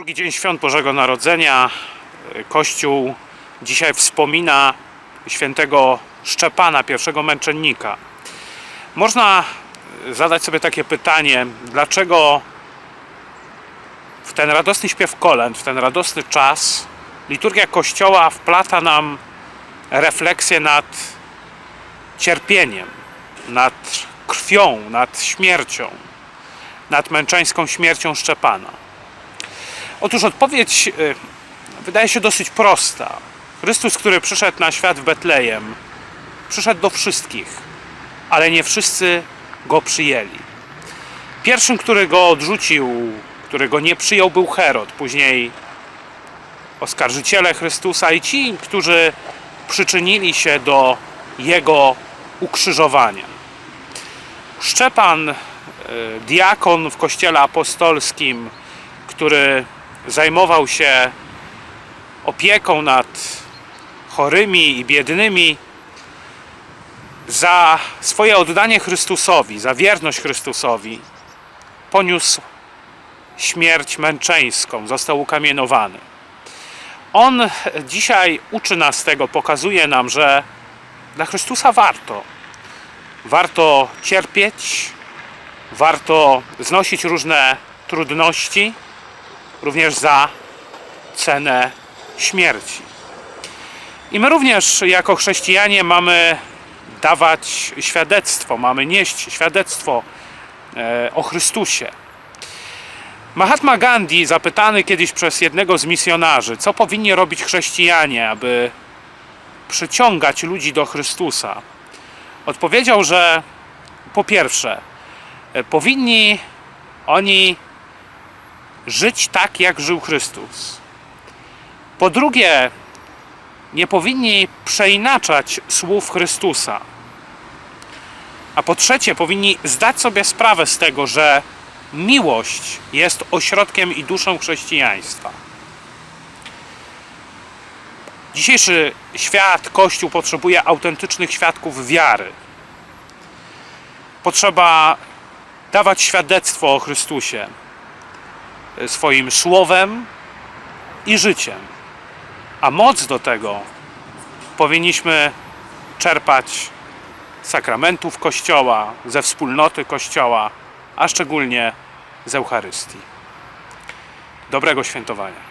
Drugi dzień świąt Bożego Narodzenia. Kościół dzisiaj wspomina świętego Szczepana, pierwszego męczennika. Można zadać sobie takie pytanie, dlaczego w ten radosny śpiew kolęd, w ten radosny czas liturgia Kościoła wplata nam refleksję nad cierpieniem, nad krwią, nad śmiercią, nad męczeńską śmiercią Szczepana. Otóż odpowiedź y, wydaje się dosyć prosta. Chrystus, który przyszedł na świat w Betlejem, przyszedł do wszystkich, ale nie wszyscy go przyjęli. Pierwszym, który go odrzucił, który go nie przyjął, był Herod, później oskarżyciele Chrystusa i ci, którzy przyczynili się do jego ukrzyżowania. Szczepan, y, diakon w kościele apostolskim, który zajmował się opieką nad chorymi i biednymi, za swoje oddanie Chrystusowi, za wierność Chrystusowi, poniósł śmierć męczeńską, został ukamienowany. On dzisiaj uczy nas tego, pokazuje nam, że dla Chrystusa warto. Warto cierpieć, warto znosić różne trudności, również za cenę śmierci. I my również jako chrześcijanie mamy dawać świadectwo, mamy nieść świadectwo e, o Chrystusie. Mahatma Gandhi, zapytany kiedyś przez jednego z misjonarzy, co powinni robić chrześcijanie, aby przyciągać ludzi do Chrystusa, odpowiedział, że po pierwsze, e, powinni oni żyć tak, jak żył Chrystus. Po drugie, nie powinni przeinaczać słów Chrystusa. A po trzecie, powinni zdać sobie sprawę z tego, że miłość jest ośrodkiem i duszą chrześcijaństwa. Dzisiejszy świat, Kościół potrzebuje autentycznych świadków wiary. Potrzeba dawać świadectwo o Chrystusie swoim słowem i życiem. A moc do tego powinniśmy czerpać z sakramentów Kościoła, ze wspólnoty Kościoła, a szczególnie z Eucharystii. Dobrego świętowania.